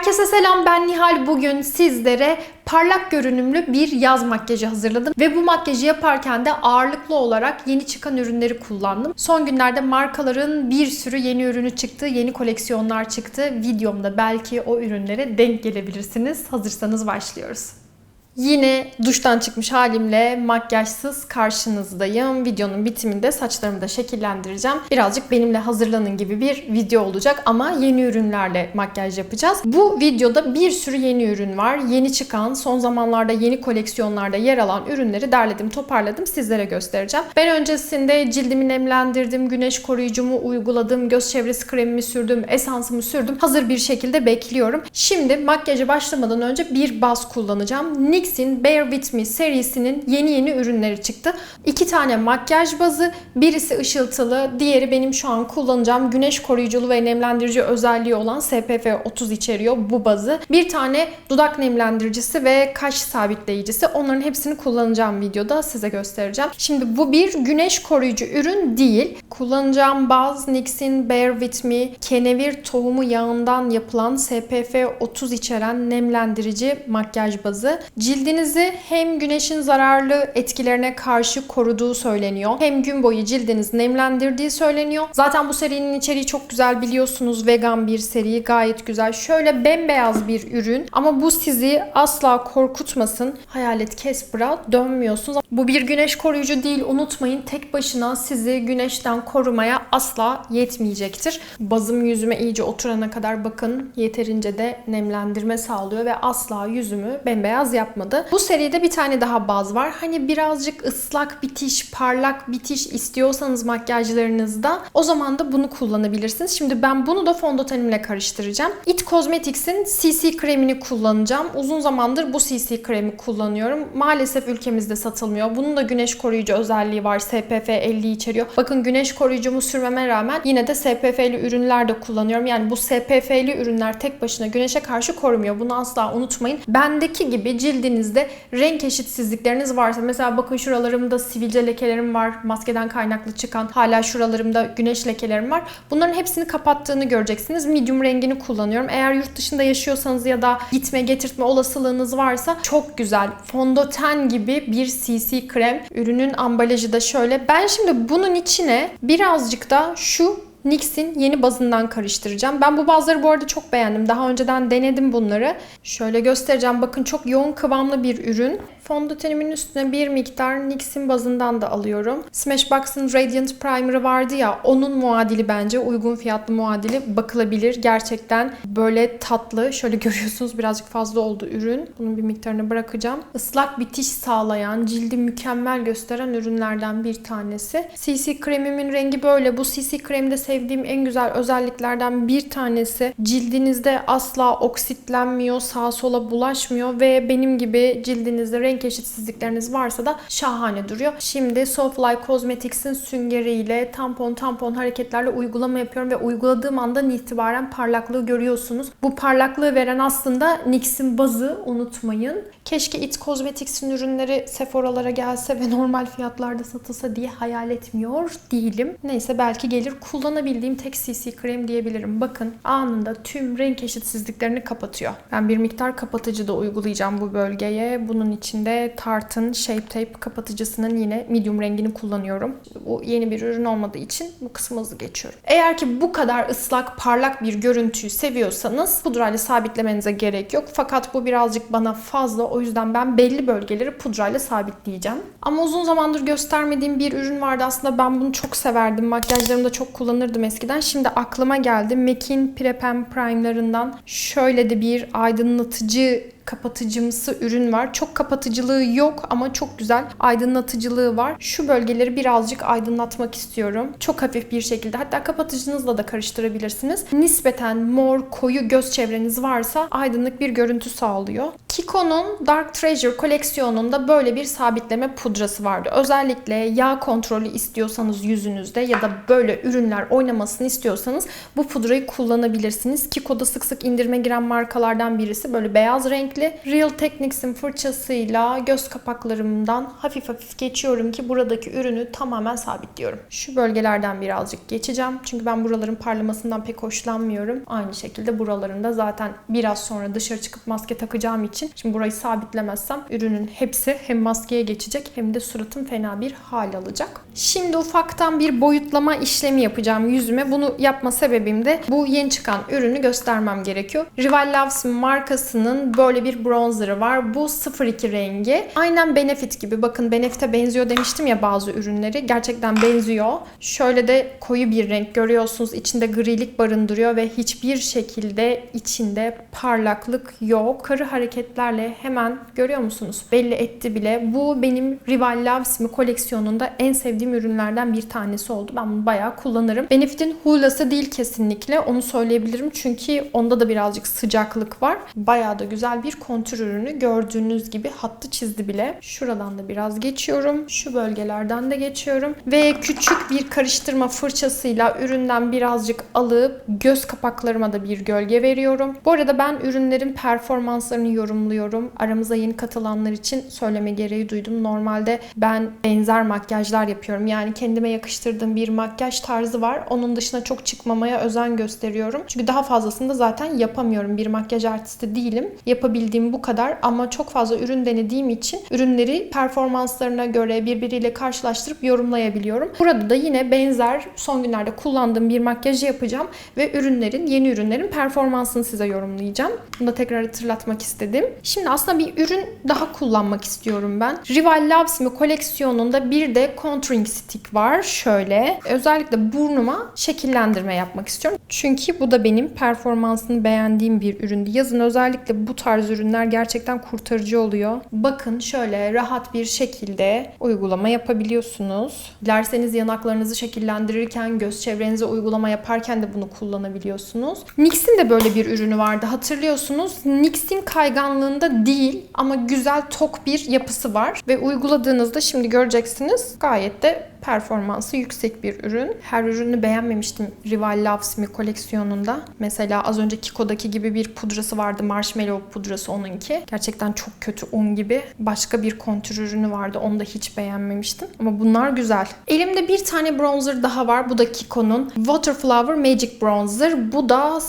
Herkese selam ben Nihal. Bugün sizlere parlak görünümlü bir yaz makyajı hazırladım. Ve bu makyajı yaparken de ağırlıklı olarak yeni çıkan ürünleri kullandım. Son günlerde markaların bir sürü yeni ürünü çıktı, yeni koleksiyonlar çıktı. Videomda belki o ürünlere denk gelebilirsiniz. Hazırsanız başlıyoruz. Yine duştan çıkmış halimle makyajsız karşınızdayım. Videonun bitiminde saçlarımı da şekillendireceğim. Birazcık benimle hazırlanın gibi bir video olacak ama yeni ürünlerle makyaj yapacağız. Bu videoda bir sürü yeni ürün var. Yeni çıkan, son zamanlarda yeni koleksiyonlarda yer alan ürünleri derledim, toparladım. Sizlere göstereceğim. Ben öncesinde cildimi nemlendirdim, güneş koruyucumu uyguladım, göz çevresi kremimi sürdüm, esansımı sürdüm. Hazır bir şekilde bekliyorum. Şimdi makyaja başlamadan önce bir baz kullanacağım. NYX'in Bear With Me serisinin yeni yeni ürünleri çıktı. İki tane makyaj bazı, birisi ışıltılı, diğeri benim şu an kullanacağım güneş koruyuculu ve nemlendirici özelliği olan SPF 30 içeriyor bu bazı. Bir tane dudak nemlendiricisi ve kaş sabitleyicisi. Onların hepsini kullanacağım videoda size göstereceğim. Şimdi bu bir güneş koruyucu ürün değil. Kullanacağım baz NYX'in Bear With Me kenevir tohumu yağından yapılan SPF 30 içeren nemlendirici makyaj bazı. Cildinizi hem güneşin zararlı etkilerine karşı koruduğu söyleniyor. Hem gün boyu cildinizi nemlendirdiği söyleniyor. Zaten bu serinin içeriği çok güzel biliyorsunuz. Vegan bir seri gayet güzel. Şöyle bembeyaz bir ürün ama bu sizi asla korkutmasın. Hayalet Casper'a dönmüyorsunuz. Bu bir güneş koruyucu değil unutmayın. Tek başına sizi güneşten korumaya asla yetmeyecektir. Bazım yüzüme iyice oturana kadar bakın yeterince de nemlendirme sağlıyor ve asla yüzümü bembeyaz yapmadı. Bu seride bir tane daha baz var. Hani birazcık ıslak bitiş, parlak bitiş istiyorsanız makyajlarınızda o zaman da bunu kullanabilirsiniz. Şimdi ben bunu da fondötenimle karıştıracağım. It Cosmetics'in CC kremini kullanacağım. Uzun zamandır bu CC kremi kullanıyorum. Maalesef ülkemizde satılmıyor. Bunun da güneş koruyucu özelliği var. SPF 50 içeriyor. Bakın güneş koruyucumu sürmeme rağmen yine de SPF'li ürünler de kullanıyorum. Yani bu SPF'li ürünler tek başına güneşe karşı korumuyor. Bunu asla unutmayın. Bendeki gibi cildinizde renk eşitsizlikleriniz varsa mesela bakın şuralarımda sivilce lekelerim var. Maskeden kaynaklı çıkan hala şuralarımda güneş lekelerim var. Bunların hepsini kapattığını göreceksiniz. Medium rengini kullanıyorum. Eğer yurt dışında yaşıyorsanız ya da gitme getirtme olasılığınız varsa çok güzel. Fondöten gibi bir CC krem. Ürünün ambalajı da şöyle. Ben şimdi bunun içine birazcık da şu NYX'in yeni bazından karıştıracağım. Ben bu bazları bu arada çok beğendim. Daha önceden denedim bunları. Şöyle göstereceğim. Bakın çok yoğun kıvamlı bir ürün. Fondötenimin üstüne bir miktar NYX'in bazından da alıyorum. Smashbox'ın Radiant Primer'ı vardı ya onun muadili bence. Uygun fiyatlı muadili bakılabilir. Gerçekten böyle tatlı. Şöyle görüyorsunuz birazcık fazla oldu ürün. Bunun bir miktarını bırakacağım. Islak bitiş sağlayan, cildi mükemmel gösteren ürünlerden bir tanesi. CC kremimin rengi böyle. Bu CC kremde sevdiğim en güzel özelliklerden bir tanesi. Cildinizde asla oksitlenmiyor, sağa sola bulaşmıyor ve benim gibi cildinizde renk eşitsizlikleriniz varsa da şahane duruyor. Şimdi Softly Cosmetics'in süngeriyle tampon tampon hareketlerle uygulama yapıyorum ve uyguladığım andan itibaren parlaklığı görüyorsunuz. Bu parlaklığı veren aslında NYX'in bazı unutmayın. Keşke It Cosmetics'in ürünleri Sephora'lara gelse ve normal fiyatlarda satılsa diye hayal etmiyor değilim. Neyse belki gelir. Kullanabildiğim tek CC krem diyebilirim. Bakın anında tüm renk eşitsizliklerini kapatıyor. Ben bir miktar kapatıcı da uygulayacağım bu bölgeye. Bunun için de Tarte'ın Shape Tape kapatıcısının yine medium rengini kullanıyorum. Bu yeni bir ürün olmadığı için bu kısmı hızlı geçiyorum. Eğer ki bu kadar ıslak, parlak bir görüntüyü seviyorsanız pudrayla sabitlemenize gerek yok. Fakat bu birazcık bana fazla. O yüzden ben belli bölgeleri pudrayla sabitleyeceğim. Ama uzun zamandır göstermediğim bir ürün vardı. Aslında ben bunu çok severdim. Makyajlarımda çok kullanırdım eskiden. Şimdi aklıma geldi. MAC'in Prep and Prime'larından şöyle de bir aydınlatıcı kapatıcımsı ürün var. Çok kapatıcılığı yok ama çok güzel aydınlatıcılığı var. Şu bölgeleri birazcık aydınlatmak istiyorum. Çok hafif bir şekilde hatta kapatıcınızla da karıştırabilirsiniz. Nispeten mor, koyu göz çevreniz varsa aydınlık bir görüntü sağlıyor. Ki Kiko'nun Dark Treasure koleksiyonunda böyle bir sabitleme pudrası vardı. Özellikle yağ kontrolü istiyorsanız yüzünüzde ya da böyle ürünler oynamasını istiyorsanız bu pudrayı kullanabilirsiniz. Kiko'da sık sık indirime giren markalardan birisi. Böyle beyaz renkli. Real Techniques'in fırçasıyla göz kapaklarımdan hafif hafif geçiyorum ki buradaki ürünü tamamen sabitliyorum. Şu bölgelerden birazcık geçeceğim. Çünkü ben buraların parlamasından pek hoşlanmıyorum. Aynı şekilde buralarında zaten biraz sonra dışarı çıkıp maske takacağım için şimdi burayı sabitlemezsem ürünün hepsi hem maskeye geçecek hem de suratım fena bir hal alacak. Şimdi ufaktan bir boyutlama işlemi yapacağım yüzüme. Bunu yapma sebebim de bu yeni çıkan ürünü göstermem gerekiyor. Rival Loves markasının böyle bir bronzerı var. Bu 02 rengi. Aynen Benefit gibi. Bakın Benefit'e benziyor demiştim ya bazı ürünleri. Gerçekten benziyor. Şöyle de koyu bir renk görüyorsunuz. İçinde grilik barındırıyor ve hiçbir şekilde içinde parlaklık yok. Karı hareketlerle hemen görüyor musunuz? Belli etti bile. Bu benim Rival Loves mi koleksiyonunda en sevdiğim ürünlerden bir tanesi oldu. Ben bunu bayağı kullanırım. Benefit'in hulası değil kesinlikle. Onu söyleyebilirim. Çünkü onda da birazcık sıcaklık var. Bayağı da güzel bir kontür ürünü. Gördüğünüz gibi hattı çizdi bile. Şuradan da biraz geçiyorum. Şu bölgelerden de geçiyorum. Ve küçük bir karıştırma fırçasıyla üründen birazcık alıp göz kapaklarıma da bir gölge veriyorum. Bu arada ben ürünlerin performanslarını yorumluyorum. Aramıza yeni katılanlar için söyleme gereği duydum. Normalde ben benzer makyajlar yapıyorum. Yani kendime yakıştırdığım bir makyaj tarzı var. Onun dışına çok çıkmamaya özen gösteriyorum. Çünkü daha fazlasını da zaten yapamıyorum. Bir makyaj artisti değilim. Yapabildiğim bu kadar ama çok fazla ürün denediğim için ürünleri performanslarına göre birbiriyle karşılaştırıp yorumlayabiliyorum. Burada da yine benzer son günlerde kullandığım bir makyajı yapacağım ve ürünlerin, yeni ürünlerin performansını size yorumlayacağım. Bunu da tekrar hatırlatmak istedim. Şimdi aslında bir ürün daha kullanmak istiyorum ben. Rival Labs mi koleksiyonunda bir de contouring stick var. Şöyle. Özellikle burnuma şekillendirme yapmak istiyorum. Çünkü bu da benim performansını beğendiğim bir üründü. Yazın özellikle bu tarz ürünler gerçekten kurtarıcı oluyor. Bakın şöyle rahat bir şekilde uygulama yapabiliyorsunuz. Dilerseniz yanaklarınızı şekillendirirken, göz çevrenize uygulama yaparken de bunu kullanabiliyorsunuz. NYX'in de böyle bir ürünü vardı hatırlıyorsunuz. NYX'in kayganlığında değil ama güzel tok bir yapısı var ve uyguladığınızda şimdi göreceksiniz gayet de performansı yüksek bir ürün. Her ürünü beğenmemiştim Rival Loves Me koleksiyonunda. Mesela az önce Kiko'daki gibi bir pudrası vardı. Marshmallow pudrası onunki. Gerçekten çok kötü un gibi. Başka bir kontür ürünü vardı. Onu da hiç beğenmemiştim. Ama bunlar güzel. Elimde bir tane bronzer daha var. Bu da Kiko'nun Waterflower Magic Bronzer. Bu da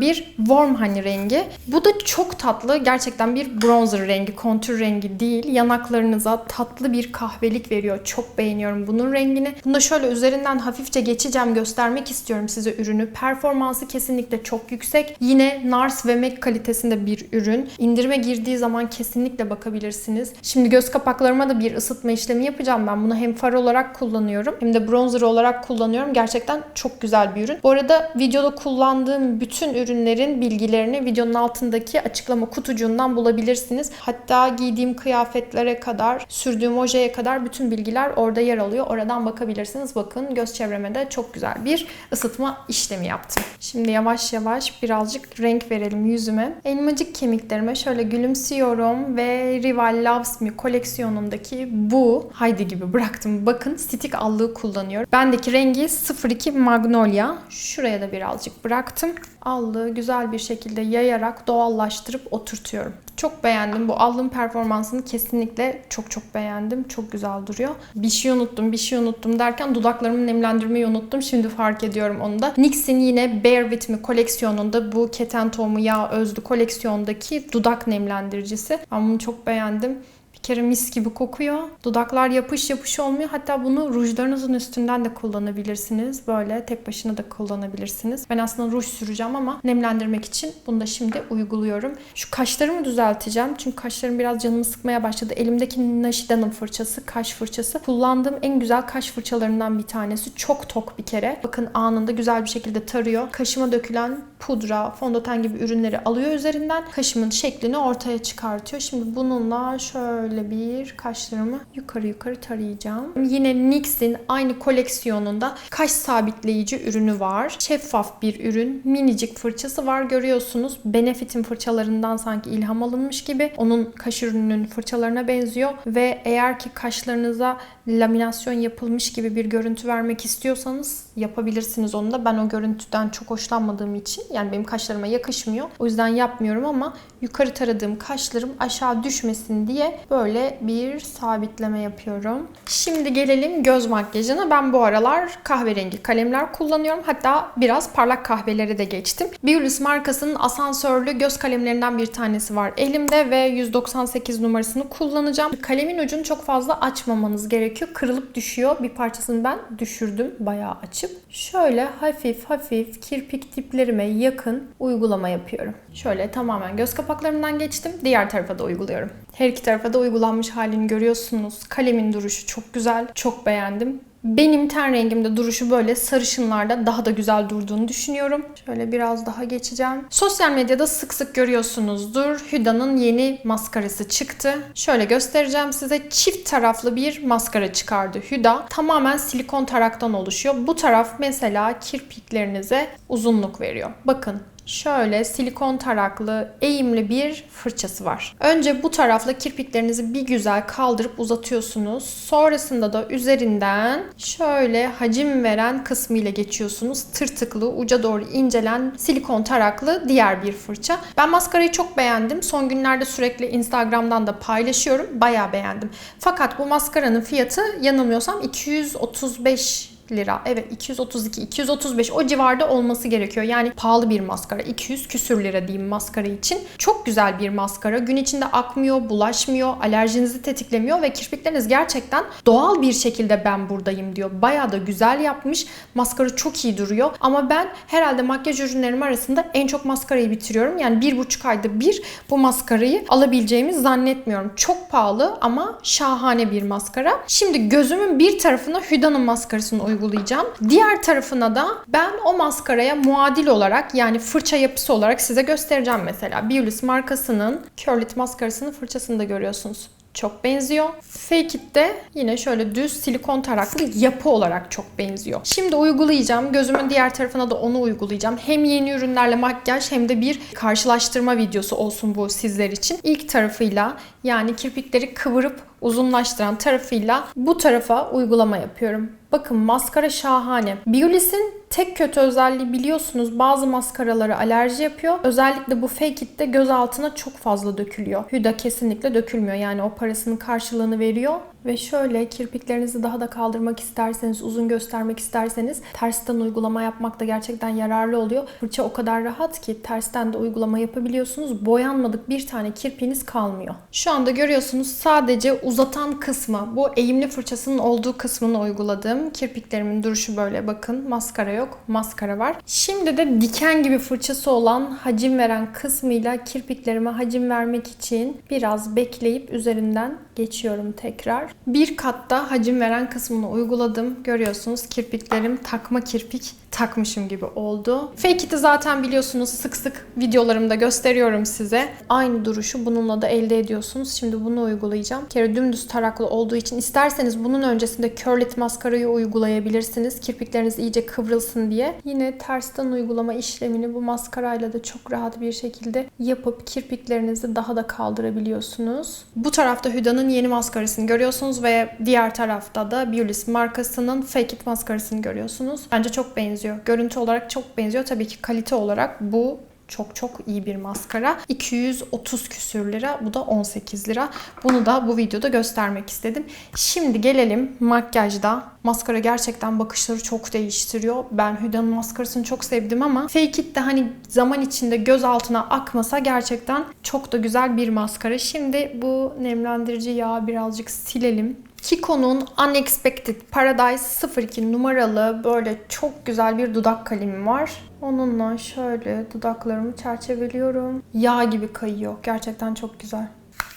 01 Warm Honey rengi. Bu da çok tatlı. Gerçekten bir bronzer rengi. Kontür rengi değil. Yanaklarınıza tatlı bir kahvelik veriyor. Çok beğeniyorum bunun rengini. Bunu şöyle üzerinden hafifçe geçeceğim göstermek istiyorum size ürünü. Performansı kesinlikle çok yüksek. Yine NARS ve MAC kalitesinde bir ürün. İndirime girdiği zaman kesinlikle bakabilirsiniz. Şimdi göz kapaklarıma da bir ısıtma işlemi yapacağım ben. Bunu hem far olarak kullanıyorum hem de bronzer olarak kullanıyorum. Gerçekten çok güzel bir ürün. Bu arada videoda kullandığım bütün ürünlerin bilgilerini videonun altındaki açıklama kutucuğundan bulabilirsiniz. Hatta giydiğim kıyafetlere kadar, sürdüğüm ojeye kadar bütün bilgiler orada yer alıyor. Oradan bakabilirsiniz. Bakın göz çevreme de çok güzel bir ısıtma işlemi yaptım. Şimdi yavaş yavaş birazcık renk verelim yüzüme. Elmacık kemiklerime şöyle gülümsüyorum ve Rival Loves Me koleksiyonundaki bu Haydi gibi bıraktım. Bakın stick allığı kullanıyorum. Bendeki rengi 02 Magnolia. Şuraya da birazcık bıraktım. Allığı güzel bir şekilde yayarak doğallaştırıp oturtuyorum. Çok beğendim. Bu allığın performansını kesinlikle çok çok beğendim. Çok güzel duruyor. Bir şey unuttum, bir şey unuttum derken dudaklarımı nemlendirmeyi unuttum. Şimdi fark ediyorum onu da. NYX'in yine Bear With Me koleksiyonunda bu keten tohumu yağ özlü koleksiyondaki dudak nemlendiricisi. Ben bunu çok beğendim kere mis gibi kokuyor. Dudaklar yapış yapış olmuyor. Hatta bunu rujlarınızın üstünden de kullanabilirsiniz. Böyle tek başına da kullanabilirsiniz. Ben aslında ruj süreceğim ama nemlendirmek için bunu da şimdi uyguluyorum. Şu kaşlarımı düzelteceğim. Çünkü kaşlarım biraz canımı sıkmaya başladı. Elimdeki Nashidan'ın fırçası, kaş fırçası. Kullandığım en güzel kaş fırçalarından bir tanesi. Çok tok bir kere. Bakın anında güzel bir şekilde tarıyor. Kaşıma dökülen pudra, fondöten gibi ürünleri alıyor üzerinden. Kaşımın şeklini ortaya çıkartıyor. Şimdi bununla şöyle bir kaşlarımı yukarı yukarı tarayacağım. Yine NYX'in aynı koleksiyonunda kaş sabitleyici ürünü var. Şeffaf bir ürün. Minicik fırçası var görüyorsunuz. Benefit'in fırçalarından sanki ilham alınmış gibi. Onun kaş ürününün fırçalarına benziyor ve eğer ki kaşlarınıza laminasyon yapılmış gibi bir görüntü vermek istiyorsanız yapabilirsiniz onu da. Ben o görüntüden çok hoşlanmadığım için yani benim kaşlarıma yakışmıyor. O yüzden yapmıyorum ama yukarı taradığım kaşlarım aşağı düşmesin diye böyle bir sabitleme yapıyorum. Şimdi gelelim göz makyajına. Ben bu aralar kahverengi kalemler kullanıyorum. Hatta biraz parlak kahveleri de geçtim. Beulis markasının asansörlü göz kalemlerinden bir tanesi var elimde ve 198 numarasını kullanacağım. Kalemin ucunu çok fazla açmamanız gerekiyor. Kırılıp düşüyor. Bir parçasını ben düşürdüm bayağı açıp. Şöyle hafif hafif kirpik diplerime yakın uygulama yapıyorum. Şöyle tamamen göz kapaklarımdan geçtim. Diğer tarafa da uyguluyorum. Her iki tarafa da uygulanmış halini görüyorsunuz. Kalemin duruşu çok güzel. Çok beğendim. Benim ten rengimde duruşu böyle sarışınlarda daha da güzel durduğunu düşünüyorum. Şöyle biraz daha geçeceğim. Sosyal medyada sık sık görüyorsunuzdur. Hüda'nın yeni maskarası çıktı. Şöyle göstereceğim size. Çift taraflı bir maskara çıkardı Hüda. Tamamen silikon taraktan oluşuyor. Bu taraf mesela kirpiklerinize uzunluk veriyor. Bakın şöyle silikon taraklı, eğimli bir fırçası var. Önce bu tarafla kirpiklerinizi bir güzel kaldırıp uzatıyorsunuz. Sonrasında da üzerinden şöyle hacim veren kısmı ile geçiyorsunuz. Tırtıklı, uca doğru incelen silikon taraklı diğer bir fırça. Ben maskarayı çok beğendim. Son günlerde sürekli Instagram'dan da paylaşıyorum. Bayağı beğendim. Fakat bu maskaranın fiyatı yanılmıyorsam 235 lira. Evet 232, 235 o civarda olması gerekiyor. Yani pahalı bir maskara. 200 küsür lira diyeyim maskara için. Çok güzel bir maskara. Gün içinde akmıyor, bulaşmıyor, alerjinizi tetiklemiyor ve kirpikleriniz gerçekten doğal bir şekilde ben buradayım diyor. Bayağı da güzel yapmış. Maskara çok iyi duruyor. Ama ben herhalde makyaj ürünlerim arasında en çok maskarayı bitiriyorum. Yani bir buçuk ayda bir bu maskarayı alabileceğimi zannetmiyorum. Çok pahalı ama şahane bir maskara. Şimdi gözümün bir tarafına Hüda'nın maskarasını uygulayacağım. Diğer tarafına da ben o maskaraya muadil olarak yani fırça yapısı olarak size göstereceğim mesela. Beulis markasının Curlit maskarasının fırçasını da görüyorsunuz çok benziyor. Fake It de yine şöyle düz silikon taraklı yapı olarak çok benziyor. Şimdi uygulayacağım. Gözümün diğer tarafına da onu uygulayacağım. Hem yeni ürünlerle makyaj hem de bir karşılaştırma videosu olsun bu sizler için. İlk tarafıyla yani kirpikleri kıvırıp uzunlaştıran tarafıyla bu tarafa uygulama yapıyorum. Bakın maskara şahane. Biolis'in tek kötü özelliği biliyorsunuz bazı maskaralara alerji yapıyor. Özellikle bu Fake It'te göz altına çok fazla dökülüyor. Huda kesinlikle dökülmüyor. Yani o parasının karşılığını veriyor. Ve şöyle kirpiklerinizi daha da kaldırmak isterseniz, uzun göstermek isterseniz tersten uygulama yapmak da gerçekten yararlı oluyor. Fırça o kadar rahat ki tersten de uygulama yapabiliyorsunuz. Boyanmadık bir tane kirpiğiniz kalmıyor. Şu anda görüyorsunuz sadece uzatan kısmı, bu eğimli fırçasının olduğu kısmını uyguladım. Kirpiklerimin duruşu böyle bakın. Maskara maskara var. Şimdi de diken gibi fırçası olan hacim veren kısmıyla kirpiklerime hacim vermek için biraz bekleyip üzerinden geçiyorum tekrar. Bir katta hacim veren kısmını uyguladım. Görüyorsunuz kirpiklerim takma kirpik takmışım gibi oldu. Fake It'i zaten biliyorsunuz sık sık videolarımda gösteriyorum size. Aynı duruşu bununla da elde ediyorsunuz. Şimdi bunu uygulayacağım. Bir kere dümdüz taraklı olduğu için isterseniz bunun öncesinde Curlit maskarayı uygulayabilirsiniz. Kirpikleriniz iyice kıvrılsın diye. Yine tersten uygulama işlemini bu maskarayla da çok rahat bir şekilde yapıp kirpiklerinizi daha da kaldırabiliyorsunuz. Bu tarafta Hüda'nın yeni maskarasını görüyorsunuz ve diğer tarafta da Beulis markasının Fake It maskarasını görüyorsunuz. Bence çok benziyor. Görüntü olarak çok benziyor. Tabii ki kalite olarak bu çok çok iyi bir maskara. 230 küsür lira. Bu da 18 lira. Bunu da bu videoda göstermek istedim. Şimdi gelelim makyajda. Maskara gerçekten bakışları çok değiştiriyor. Ben Hüda'nın maskarasını çok sevdim ama Fake It de hani zaman içinde göz altına akmasa gerçekten çok da güzel bir maskara. Şimdi bu nemlendirici yağı birazcık silelim. Kiko'nun Unexpected Paradise 02 numaralı böyle çok güzel bir dudak kalemi var. Onunla şöyle dudaklarımı çerçeveliyorum. Yağ gibi kayıyor. Gerçekten çok güzel.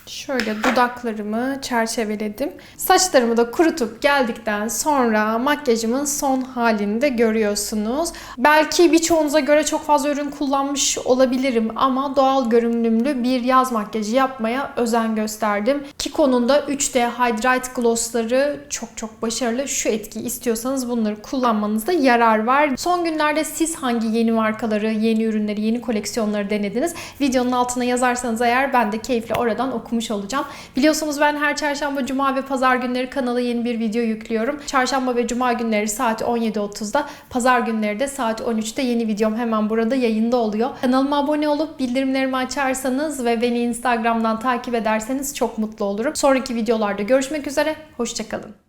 Şöyle dudaklarımı çerçeveledim. Saçlarımı da kurutup geldikten sonra makyajımın son halini de görüyorsunuz. Belki birçoğunuza göre çok fazla ürün kullanmış olabilirim ama doğal görünümlü bir yaz makyajı yapmaya özen gösterdim. Kiko'nun da 3D Hydrate Gloss'ları çok çok başarılı. Şu etkiyi istiyorsanız bunları kullanmanızda yarar var. Son günlerde siz hangi yeni markaları, yeni ürünleri, yeni koleksiyonları denediniz? Videonun altına yazarsanız eğer ben de keyifle oradan okumuş olacağım. Biliyorsunuz ben her çarşamba, cuma ve pazar günleri kanala yeni bir video yüklüyorum. Çarşamba ve cuma günleri saat 17.30'da, pazar günleri de saat 13'te yeni videom hemen burada yayında oluyor. Kanalıma abone olup bildirimlerimi açarsanız ve beni Instagram'dan takip ederseniz çok mutlu olurum. Sonraki videolarda görüşmek üzere, hoşçakalın.